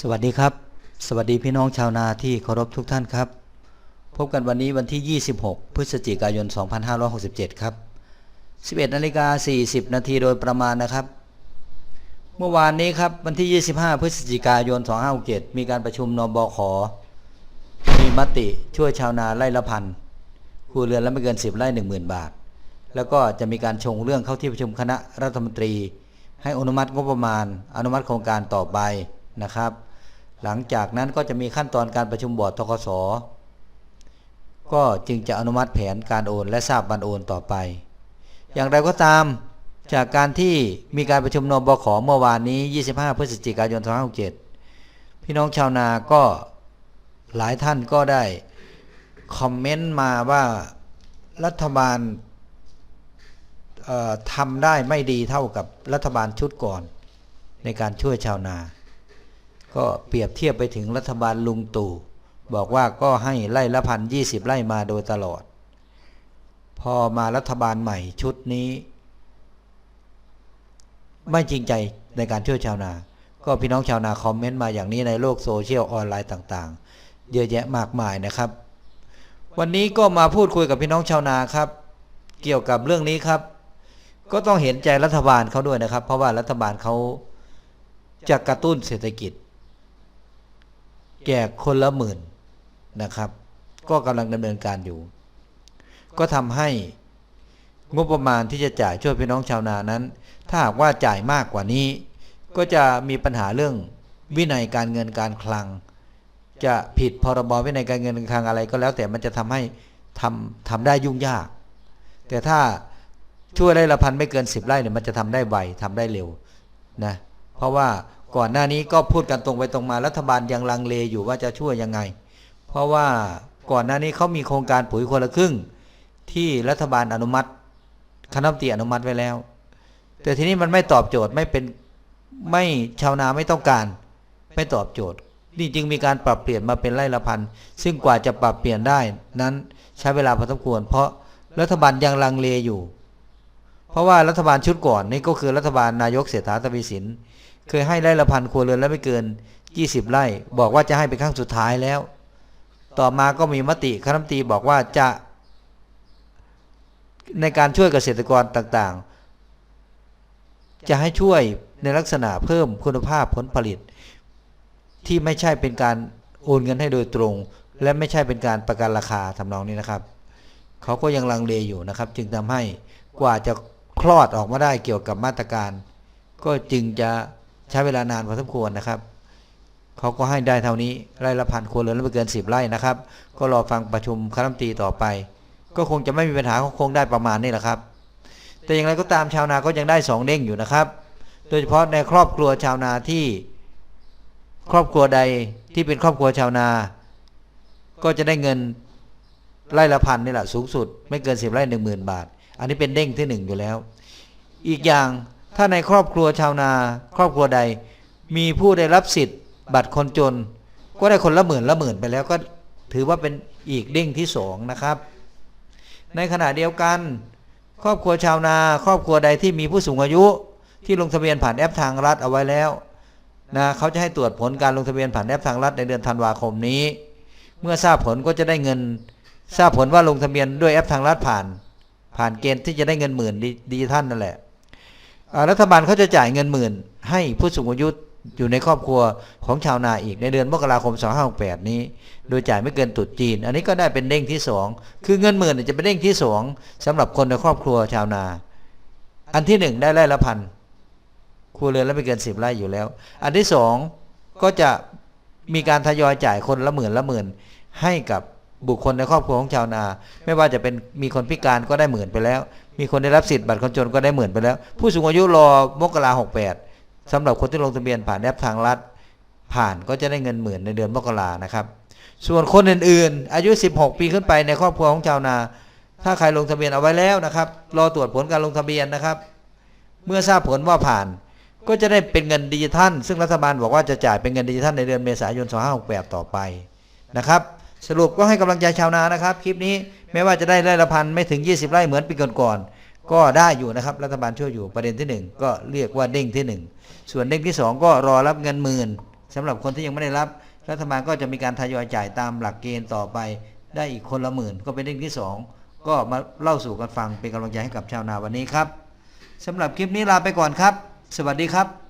สวัสดีครับ สวัสดีพี่น้องชาวนาที่เคารพทุกท่านครับ พบกันวันนี้วันที่ 26 พฤศจิกายน 2567 ครับ 11นาฬิกา40 นาทีโดยประมาณนะครับ เมื่อวานนี้ครับวันที่ 25 พฤศจิกายน 2567 มีการประชุมนบขมีมติช่วยชาวนาไร่ละพันครัวเรือนละไม่เกิน 10 ไร่ 10,000 บาท แล้วก็จะมีการชงเรื่องเข้าที่ประชุมคณะรัฐมนตรี ให้อนุมัติงบประมาณ อนุมัติโครงการต่อไปนะครับ หลังจากนั้นก็จะมีขั้นตอนการประชุมบอร์ดทกสก็จึงจะอนุมัติแผนการโอนและทราบบันโอนต่อไป อย่างไรก็ตามจากการที่มีการประชุมนบขเมื่อวานนี้ 25 พฤศจิกายน 2567 พี่น้องชาวนาก็หลายท่านก็ได้คอมเมนต์มาว่ารัฐบาลทำได้ไม่ดีเท่ากับรัฐบาลชุดก่อนในการช่วยชาวนา ก็เปรียบเทียบไปถึงรัฐบาลลุงตู่บอกว่าก็ให้ไล่ละพันยี่สิบไล่มาโดยตลอด พอมารัฐบาลใหม่ชุดนี้ ไม่จริงใจในการช่วยชาวนา ก็พี่น้องชาวนาคอมเมนต์มาอย่างนี้ในโลกโซเชียลออนไลน์ต่างๆ เยอะแยะมากมายนะครับ วันนี้ก็มาพูดคุยกับพี่น้องชาวนาครับ เกี่ยวกับเรื่องนี้ครับ ก็ต้องเห็นใจรัฐบาลเขาด้วยนะครับ เพราะว่ารัฐบาลเขาจะกระตุ้นเศรษฐกิจ แจกคนละหมื่นนะครับ ก็กำลังดำเนินการอยู่ ก็ทำให้งบประมาณที่จะจ่ายช่วยพี่น้องชาวนานั้น ถ้าหากว่าจ่ายมากกว่านี้ ก็จะมีปัญหาเรื่องวินัยการเงินการคลัง จะผิดพรบวินัยการเงินการคลังอะไรก็แล้ว แต่มันจะทำให้ทำทำได้ยุ่งยาก แต่ถ้าช่วยไร่ละพันไม่เกิน 10ไร่เนี่ยมันจะทำได้ไวทำได้เร็วนะเพราะว่า ก่อนหน้านี้ก็พูดกันตรงไปตรงมารัฐบาลยังลังเลอยู่ว่าจะช่วยยังไง เพราะว่าก่อนหน้านี้เขามีโครงการปุ๋ยคนละครึ่ง ที่รัฐบาลอนุมัติคณะมนตรีอนุมัติไว้แล้ว แต่ทีนี้มันไม่ตอบโจทย์ไม่เป็นไม่ชาวนาไม่ต้องการ ไม่ตอบโจทย์ นี่จึงมีการปรับเปลี่ยนมาเป็นไร่ละพันซึ่งกว่าจะปรับเปลี่ยนได้ นั้นใช้เวลาพอสมควร เพราะรัฐบาลยังลังเลอยู่ เพราะว่ารัฐบาลชุดก่อนนี่ก็คือรัฐบาลนายกเศรษฐาทวีสิน เคยให้ไร่ละพันครัวเรือนแล้วไม่เกิน 20 ไร่ บอกว่าจะให้เป็นครั้งสุดท้ายแล้ว ต่อมาก็มีมติคณะรัฐมนตรีบอกว่าจะในการช่วยเกษตรกรต่างๆ จะให้ช่วยในลักษณะเพิ่มคุณภาพผลผลิต ที่ไม่ใช่เป็นการโอนเงินให้โดยตรง และไม่ใช่เป็นการประกันราคาทำนองนี้นะครับ เขาก็ยังลังเลอยู่นะครับ จึงทำให้กว่าจะคลอดออกมาได้เกี่ยวกับมาตรการ ก็จึงจะ ใช้เวลานานพอสมควรนะครับเขาก็ให้ได้เท่านี้ไร่ละพันครัวเรือนไม่เกิน10ไร่นะครับ ก็รอฟังประชุมคณะรัฐมนตรีต่อไป ก็คงจะไม่มีปัญหาคงได้ประมาณนี้แหละครับ แต่อย่างไรก็ตามชาวนาก็ยังได้สองเด้งอยู่นะครับ โดยเฉพาะในครอบครัวชาวนาที่ ครอบครัวใดที่เป็นครอบครัวชาวนา ก็จะได้เงินไร่ละพันนี่แหละสูงสุด ไม่เกินสิบไร่หนึ่งหมื่นบาท อันนี้เป็นเด้งที่หนึ่งอยู่แล้ว อีกอย่าง ถ้าในครอบครัวชาวนา ครอบครัวใด มีผู้ได้รับสิทธิ์บัตรคนจน ก็ได้คนละหมื่นละหมื่นไปแล้วก็ถือว่าเป็นอีกเด้งที่สองนะครับ ในขณะเดียวกัน ครอบครัวชาวนา ครอบครัวใดที่มีผู้สูงอายุ ที่ลงทะเบียนผ่านแอปทางรัฐเอาไว้แล้วนะเขาจะให้ตรวจผลการลงทะเบียนผ่านแอปทางรัฐในเดือนธันวาคมนี้ เมื่อทราบผลก็จะได้เงิน ทราบผลว่าลงทะเบียนด้วยแอปทางรัฐผ่าน ผ่านเกณฑ์ที่จะได้เงินหมื่นดีดีท่านนั่นแหละ รัฐบาลเขาจะจ่ายเงินหมื่น ให้ผู้สูงอายุอยู่ในครอบครัวของชาวนาอีกในเดือนมกราคม 2568 นี้ โดยจ่ายไม่เกินตรุษจีน อันนี้ก็ได้เป็นเด้งที่สองคือเงินหมื่นจะเป็นเด้งที่สองสำหรับคนในครอบครัวชาวนา อันที่หนึ่งได้ไร่ละพันครัวเรือนละไม่เกินสิบไร่อยู่แล้ว อันที่สองก็จะมีการทยอยจ่ายคนละหมื่นละหมื่นให้กับ บุคคลในครอบครัวของชาวนา ไม่ว่าจะเป็นมีคนพิการก็ได้หมื่นไปแล้ว มีคนได้รับสิทธิ์บัตรคนจนก็ได้หมื่นไปแล้ว ผู้สูงอายุรอมกราหกแปดสำหรับคนที่ลงทะเบียนผ่านแอปทางรัฐ ผ่านก็จะได้เงินหมื่นในเดือนมกรานะครับ ส่วนคนอื่นๆ อายุ 16 ปีขึ้นไปในครอบครัวของชาวนา ถ้าใครลงทะเบียนเอาไว้แล้วนะครับ รอตรวจผลการลงทะเบียนนะครับ เมื่อทราบผลว่าผ่าน ก็จะได้เป็นเงินดิจิทัล ซึ่งรัฐบาลบอกว่าจะจ่ายเป็นเงินดิจิทัลในเดือนเมษายน 2568 ต่อไปนะครับ สรุปก็ให้กำลังใจชาวนานะครับ คลิปนี้แม้ว่าจะได้ไร่ละพันไม่ถึง 20 ไร่เหมือนปีก่อนๆก็ได้อยู่นะครับ รัฐบาลช่วยอยู่ประเด็นที่หนึ่งก็เรียกว่าเด้งที่หนึ่งส่วนเด้งที่สองก็รอรับเงินหมื่นสำหรับคนที่ยังไม่ได้รับ รัฐบาลก็จะมีการทยอยจ่ายตามหลักเกณฑ์ต่อไป ได้อีกคนละหมื่นก็เป็นเรื่องที่สองก็มาเล่าสู่กันฟังเป็นกำลังใจให้กับชาวนาวันนี้ครับสำหรับคลิปนี้ลาไปก่อนครับ สวัสดีครับ